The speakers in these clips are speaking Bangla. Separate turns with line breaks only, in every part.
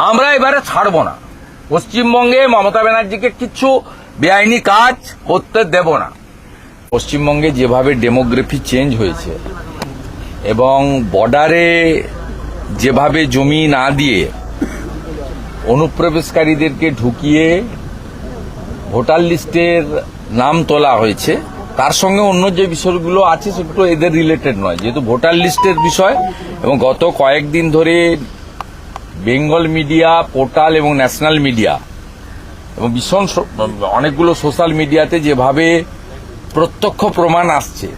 আমরা এবারে ছাড়বো না। পশ্চিমবঙ্গে মমতা ব্যানার্জিকে কিছু বেআইনি কাজ করতে দেব না। পশ্চিমবঙ্গে যেভাবে ডেমোগ্রাফি চেঞ্জ হয়েছে এবং বর্ডারে যেভাবে জমি না দিয়ে অনুপ্রবেশকারীদেরকে ঢুকিয়ে ভোটার লিস্টের নাম তোলা হয়েছে, তার সঙ্গে অন্য যে বিষয়গুলো আছে সেগুলো এদের রিলেটেড নয়। যেহেতু ভোটার লিস্টের বিষয় এবং গত কয়েকদিন ধরে বেঙ্গল মিডিয়া, পোর্টাল এবং ন্যাশনাল মিডিয়া এবং ভীষণ অনেকগুলো সোশ্যাল মিডিয়াতে যেভাবে প্রত্যক্ষ প্রমাণ আসছে,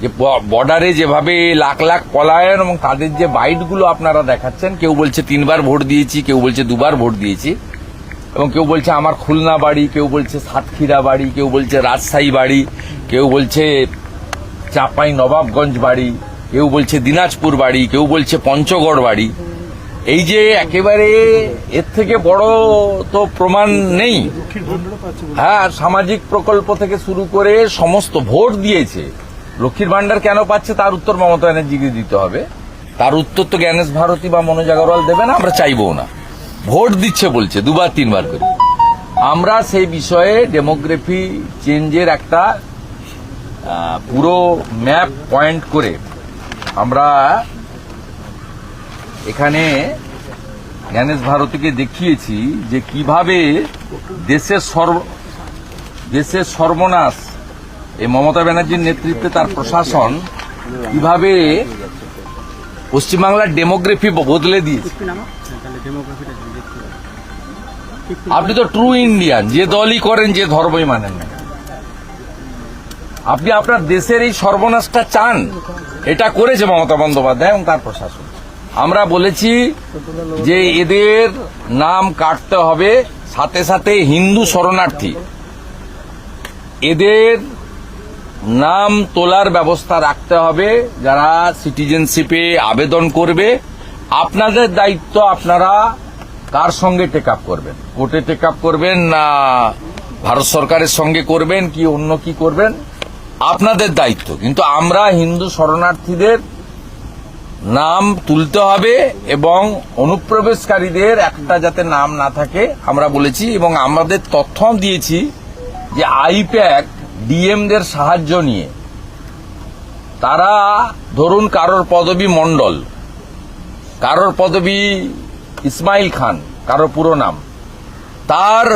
যে বর্ডারে যেভাবে লাখ লাখ পলায়ন এবং তাদের যে বাইটগুলো আপনারা দেখাচ্ছেন, কেউ বলছে তিনবার ভোট দিয়েছি, কেউ বলছে দুবার ভোট দিয়েছি এবং কেউ বলছে আমার খুলনা বাড়ি, কেউ বলছে সাতক্ষীরা বাড়ি, কেউ বলছে রাজশাহী বাড়ি, কেউ বলছে চাপাই নবাবগঞ্জ বাড়ি, কেউ বলছে দিনাজপুর বাড়ি, কেউ বলছে পঞ্চগড় বাড়ি। এই যে একেবারে এর থেকে বড় তো প্রমাণ নেই। হ্যাঁ সামাজিক প্রকল্প থেকে শুরু করে সমস্ত ভোট দিয়েছে। লক্ষ্মীর ভান্ডার কেন পাচ্ছে তার উত্তর মমতা ব্যানার্জিকে দিতে হবে। তার উত্তর তো জ্ঞানেশ ভারতী বা মনোজ আগরওয়াল দেবে না, আমরা চাইব না। ভোট দিচ্ছে বলছে, দুবার, তিনবার করে। আমরা সেই বিষয়ে ডেমোগ্রাফি চেঞ্জের একটা পুরো ম্যাপ পয়েন্ট করে আমরা এখানে জ্ঞানেশ ভারতীকে দেখিয়েছি যে কীভাবে দেশের সর্ব দেশের সর্বনাশ এই মমতা ব্যানার্জির নেতৃত্বে তার প্রশাসন কীভাবে পশ্চিমবাংলার ডেমোগ্রাফি বদলে দিয়েছে। আপনি তো ট্রু ইন্ডিয়ান যে দলই করেন, যে ধর্মই মানেন না আপনি আপনার দেশের এই সর্বনাশটা চান। এটা করেছে মমতা বন্দ্যোপাধ্যায় এবং তার প্রশাসন। আমরা বলেছি যে এদের নাম কাটতে হবে সাথে সাথে হিন্দু শরণার্থী। এদের নাম তোলার ব্যবস্থা রাখতে হবে, যারা সিটিজেনশিপে আবেদন করবে। আপনাদের দায়িত্ব আপনারা কার সঙ্গে টেক আপ করবেন? কোর্টে টেক আপ করবেন না ভারত সরকারের সঙ্গে করবেন, কি অন্য কি করবেন? আপনাদের দায়িত্ব। কিন্তু আমরা হিন্দু শরণার্থীদের নাম তুলতে হবে এবং অনুপ্রবেশকারীদের একটা যাতে নাম না থাকে, আমরা বলেছি এবং আমাদের তথ্য দিয়েছি যে আইপ্যাক ডিএমদের সাহায্য নিয়ে। তারা ধরুন কারোর পদবী মণ্ডল, কারোর পদবী ইসমাইল খান কারোর পুরো নাম। তার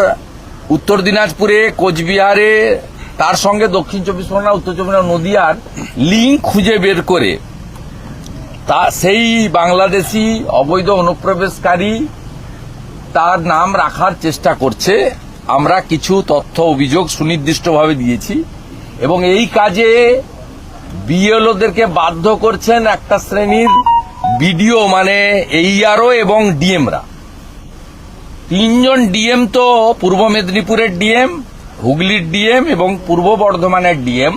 উত্তর দিনাজপুরে, কোচবিহারে, তার সঙ্গে দক্ষিণ চব্বিশ পরগনা, উত্তর চব্বিশ পরগনা, নদিয়ার লিঙ্ক খুঁজে বের করে তা সেই বাংলাদেশি অবৈধ অনুপ্রবেশকারী তার নাম রাখার চেষ্টা করছে। আমরা কিছু তথ্য, অভিযোগ সুনির্দিষ্টভাবে দিয়েছি এবং এই কাজে বিএলওদেরকে বাধ্য করছেন একটা শ্রেণির বিডিও মানে এইআরও এবং ডিএমরা তিনজন ডিএম তো পূর্ব মেদিনীপুরের ডিএম হুগলির ডিএম এবং পূর্ব বর্ধমানের ডিএম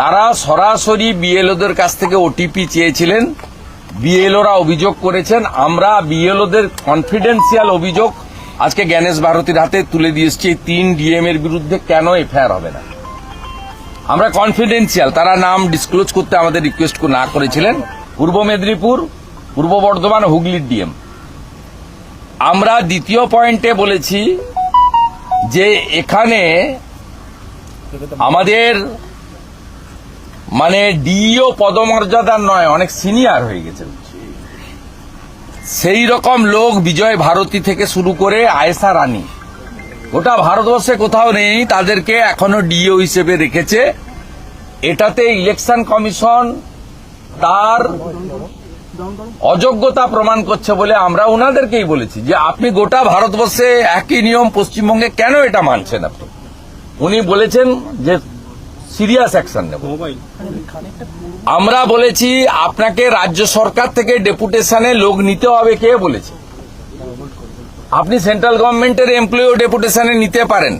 তারা সরাসরি বিএলওদের কাছ থেকে ওটিপি চেয়েছিলেন। বিএলওরা অভিযোগ করেছেন, আমরা বিএলওদের কনফিডেন্সিয়াল অভিযোগ আজকে জ্ঞানেশ ভারতীর হাতে তুলে দিয়ে এসেছি। তিন ডিএম এর বিরুদ্ধে কেন এফআইআর হবে না? আমরা কনফিডেন্সিয়াল তারা নাম ডিসক্লোজ করতে আমাদের রিকোয়েস্ট না করেছিলেন। পূর্ব মেদিনীপুর, পূর্ব বর্ধমান, হুগলির ডিএম আমরা দ্বিতীয় পয়েন্টে বলেছি যে এখানে আমাদের মানে ডিও পদমর্যাদার নয়, অনেক সিনিয়র হয়ে গেছেন সেই রকম লোক বিজয় ভারতী থেকে শুরু করে আয়েশা রানী। গোটা ভারতবর্ষে কোথাও নেই, তাদেরকে এখনও ডিও হিসেবে রেখেছে। এটাতে ইলেকশন কমিশন তার অযোগ্যতা প্রমাণ করছে বলে আমরা ওনাদেরকেই বলেছি যে আপনি গোটা ভারতবর্ষে একই নিয়ম পশ্চিমবঙ্গে কেন এটা মানছেন আপনি? উনি বলেছেন যে সিরিয়াস অ্যাকশন নেব। আমরা বলেছি আপনাকে রাজ্য সরকার থেকে ডেপুটেশনে লোক নিতে হবে। কে বলেছে? আপনি সেন্ট্রাল গভর্নমেন্টের এমপ্লয়িও ডেপুটেশনে নিতে পারেন।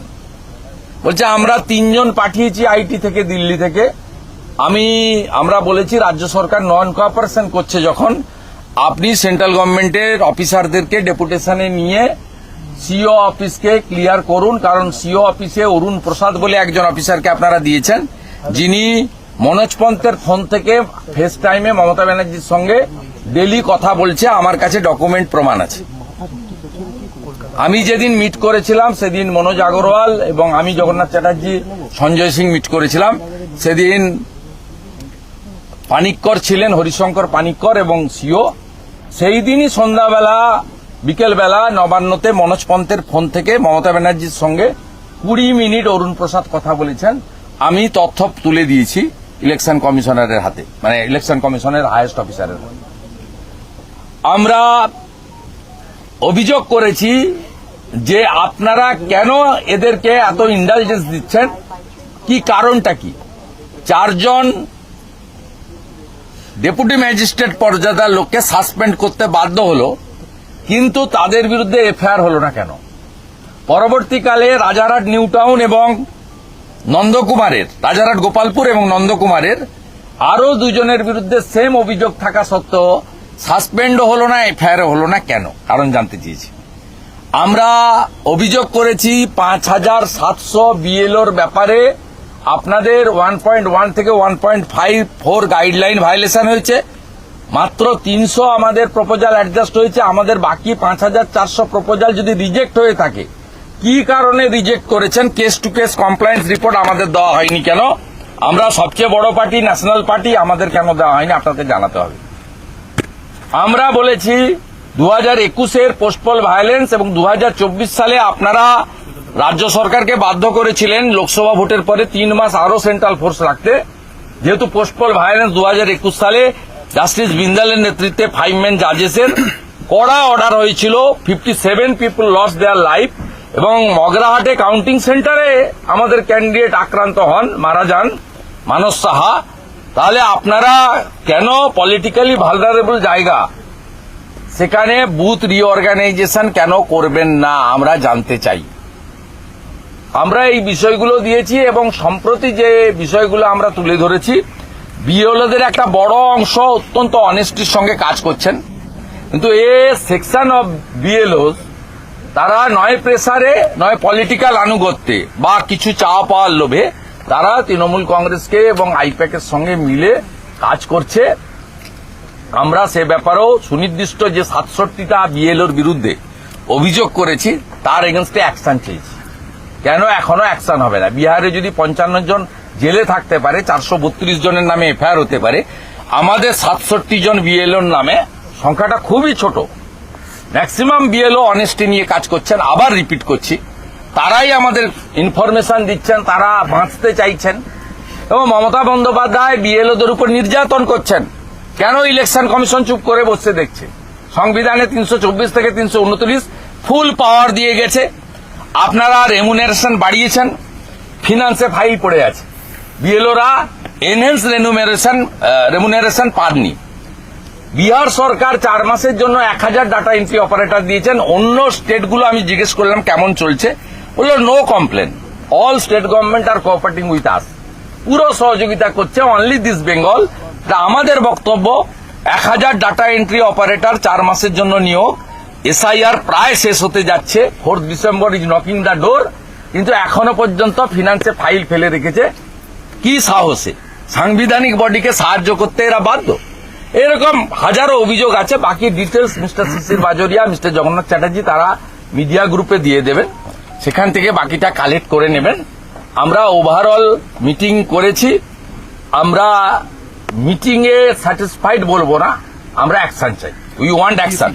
বলছে আমরা তিনজন পাঠিয়েছি আইটি থেকে দিল্লি থেকে। আমি আমরা বলেছি রাজ্য সরকার নন কোঅপারেশন করছে যখন। আপনি সেন্ট্রাল গভর্নমেন্টের অফিসারদেরকে ডেপুটেশনে নিয়ে সিও অফিসকে ক্লিয়ার করুন, কারণ সিও অফিসে অরুণ প্রসাদ বলে একজন অফিসারকে আপনারা দিয়েছেন। যিনি মনোজ পন্থের ফোন থেকে ফেস টাইমে মমতা ব্যানার্জির সঙ্গে ডেলি কথা বলছে, আমার কাছে ডকুমেন্ট প্রমাণ আছে। আমি যেদিন মিট করেছিলাম, সেদিন মনোজ আগরওয়াল এবং আমি জগন্নাথ চ্যাটার্জি, সঞ্জয় সিং মিট করেছিলাম। সেদিন পানিক্কর ছিলেন, হরিশঙ্কর পানিক্কর এবং সিও। সেই দিনই সন্ধ্যাবেলা বিকেলবেলা নবান্নতে মনোজ পন্থের ফোন থেকে মমতা ব্যানার্জির সঙ্গে কুড়ি মিনিট অরুণ প্রসাদ কথা বলেছেন। আমি তথ্য তুলে দিয়েছি ইলেকশন কমিশনারের হাতে মানে ইলেকশন কমিশনের হায়েস্ট অফিসারের আমরা অভিযোগ করেছি যে আপনারা কেন এদেরকে এত ইন্ডালজেন্স দিচ্ছেন? কি কারণটা কি? চারজন ডেপুটি ম্যাজিস্ট্রেট পর্যাদার লোককে সাসপেন্ড করতে বাধ্য হলো। কিন্তু তাদের বিরুদ্ধে এফআইআর হলো না কেন? পরবর্তীকালে রাজারহাট নিউ টাউন এবং নন্দকুমারের, রাজারহাট, গোপালপুর এবং নন্দকুমারের আরও দুজনের বিরুদ্ধে সেম অভিযোগ থাকা সত্ত্বেও সাসপেন্ডও হলো না এফআইআর হলো না কেন? কারণ জানতে চেয়েছি। আমরা অভিযোগ করেছি পাঁচ হাজার সাতশো বিএলওর ব্যাপারে আপনাদের ওয়ান পয়েন্ট ওয়ান থেকে one point five four guideline violation হয়েছে। মাত্র তিনশো আমাদের প্রপোজাল অ্যাডজাস্ট হয়েছে, আমাদের বাকি পাঁচ হাজার চারশো প্রপোজাল যদি রিজেক্ট হয়ে থাকে, কি কারণে রিজেক্ট করেছেন? Case to case compliance report আমাদের দেওয়া হয়নি কেন? আমরা সবচেয়ে বড় পার্টি ন্যাশনাল পার্টি আমাদের কেন দেওয়া হয়নি? আপনাকে জানাতে হবে। আমরা বলেছি দু হাজার একুশের পোস্টপল ভায়োলেন্স এবং দু হাজার চব্বিশ সালে আপনারা রাজ্য সরকারকে বাধ্য করেছিলেন লোকসভা ভোটের পরে তিন মাস আরও সেন্ট্রাল ফোর্স রাখতে। যেহেতু পোস্টপল ভায়োলেন্স দু হাজার একুশ সালে জাস্টিস বিন্দালের নেতৃত্বে ফাইভ ম্যান জাজেসের কড়া অর্ডার হয়েছিল। Fifty seven people lost their life এবং মগরাহাটে কাউন্টিং সেন্টারে আমাদের ক্যান্ডিডেট আক্রান্ত হন। মারা যান মানস সাহা। তাহলে আপনারা কেন পলিটিক্যালি ভালনারেবল জায়গা? সেখানে বুথ রিঅর্গানাইজেশন কেন করবেন না? আমরা জানতে চাই। আমরা এই বিষয়গুলো দিয়েছি এবং সম্প্রতি যে বিষয়গুলো আমরা তুলে ধরেছি বিএলওদের একটা বড় অংশ অত্যন্ত অনেস্টির সঙ্গে কাজ করছেন। কিন্তু এ সেকশন অফ বিএলওস তারা নয় প্রেসারে নয় পলিটিক্যাল আনুগত্যে, বা কিছু চাওয়া পাওয়ার লোভে, তারা তৃণমূল কংগ্রেসকে এবং আইপ্যাকের সঙ্গে মিলে কাজ করছে। আমরা সে ব্যাপারেও সুনির্দিষ্ট যে সাতষট্টিটা বিএলওর বিরুদ্ধে অভিযোগ করেছি, তার এগেনস্টে অ্যাকশন চেয়েছি কেন এখনও অ্যাকশন হবে না? বিহারে যদি পঞ্চান্ন জন জেলে থাকতে পারে, চারশো বত্রিশ জনের নামে এফআইআর হতে পারে, আমাদের সাতষট্টি জন বিএলওর নামে সংখ্যাটা খুবই ছোট। ম্যাক্সিমাম বিএলও অনেস্টি নিয়ে কাজ করছেন, আবার রিপিট করছি। তারাই আমাদের ইনফরমেশন দিচ্ছেন, তারা বাঁচতে চাইছেন। এবং মমতা বন্দ্যোপাধ্যায় বিএলওদের উপর নির্যাতন করছেন। কেন ইলেকশন কমিশন চুপ করে বসে দেখছে? সংবিধানে তিনশো চব্বিশ থেকে তিনশো উনত্রিশ ফুল পাওয়ার দিয়ে গেছে। আপনারা রেমুনারেশন বাড়িয়েছেন ফিনান্সে ফাইল পড়ে আছে। বিএলওরা এনহেন্স রেনুমেরেশন রেমুনারেশন পাননি। বিহার সরকার চার মাসের জন্য এক হাজার ডাটা এন্ট্রি অপারেটর দিয়েছেন। অন্য স্টেটগুলো আমি জিজ্ঞেস করলাম, কেমন চলছে? বলল no complain all state government are cooperating with us পুরো সহযোগিতা করছে অনলি দিস বেঙ্গল আমাদের বক্তব্য, এক হাজার ডাটা এন্ট্রি অপারেটর চার মাসের জন্য নিয়োগ এসআইআর প্রায় শেষ হতে যাচ্ছে। Fourth December is knocking the door কিন্তু এখনও পর্যন্ত ফিনান্সে ফাইল ফেলে রেখেছে। কি সাহসে? সাংবিধানিক বডিকে সাহায্য করতে এরা বাধ্য। এরকম হাজারো অভিযোগ আছে। বাকি details mister Shishir Bajoria mister Jagannath Chatterjee তারা মিডিয়া গ্রুপে দিয়ে দেবেন। সেখান থেকে বাকিটা কালেক্ট করে নেবেন। আমরা ওভারঅল মিটিং করেছি। আমরা মিটিং এ স্যাটিসফাইড বলব না। আমরা অ্যাকশন চাই। We want action